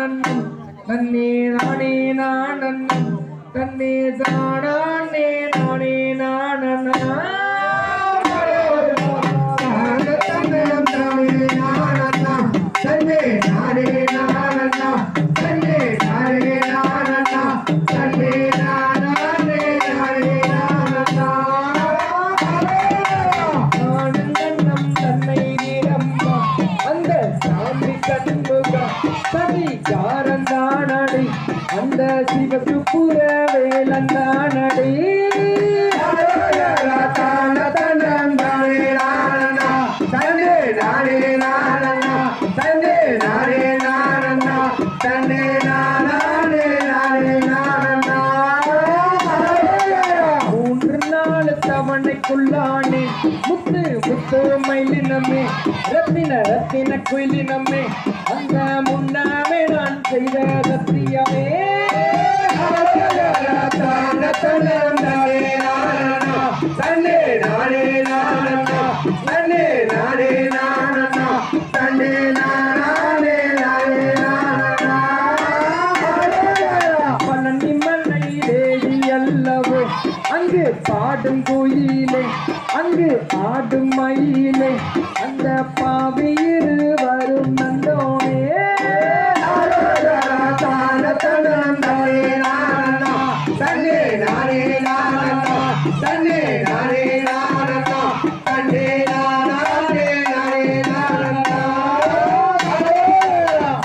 நானன்னம் தன்னே நானே நானன்னம் தன்னே தானே நானே நான் தன்னே நானே நான் கண்முக சதிகாரந்தானடி அந்த சிவசுப்புர வேலந்தானடி தவணைக்குள்ளானே முத்து முத்து மயிலினமே ரத்தின ரத்தின குயிலினமே. அந்த முன்னாமே நான் செய்த சத்தியமே பாடும் கோயிலே அங்கு ஆடும் மயிலே அந்த பாவி இருவரும் நந்தோனே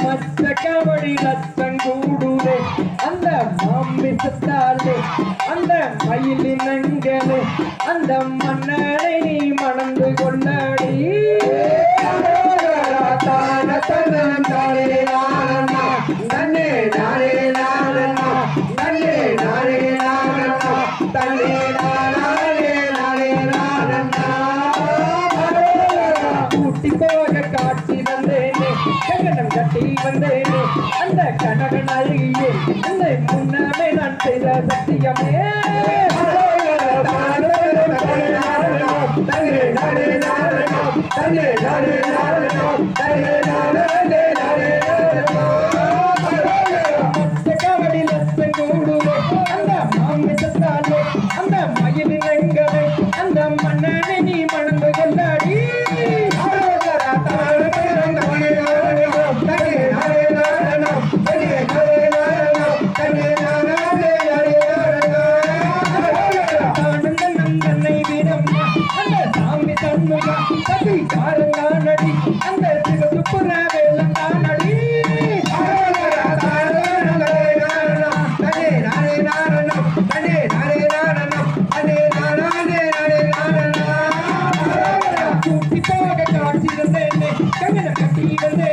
மச்ச கபடி ரத்தம் கூடுதே. அந்த மாமிசத்தாலே அந்த மயிலினங்களே அந்த மன்னனை அந்த மன்னரை கண்ணம் கட்டி வந்தேனே. அந்த கணவன் அழகியே அந்த முன்னமே நான் செய்த சத்தியமே. அந்த சிவசுப்புற வேலங்கானடி கூட்டி போக காட்சி வந்தேனே கங்கன கட்டி வந்தேனே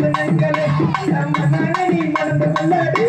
மனங்களே நம்ம நலனி மறந்து கொள்ளாது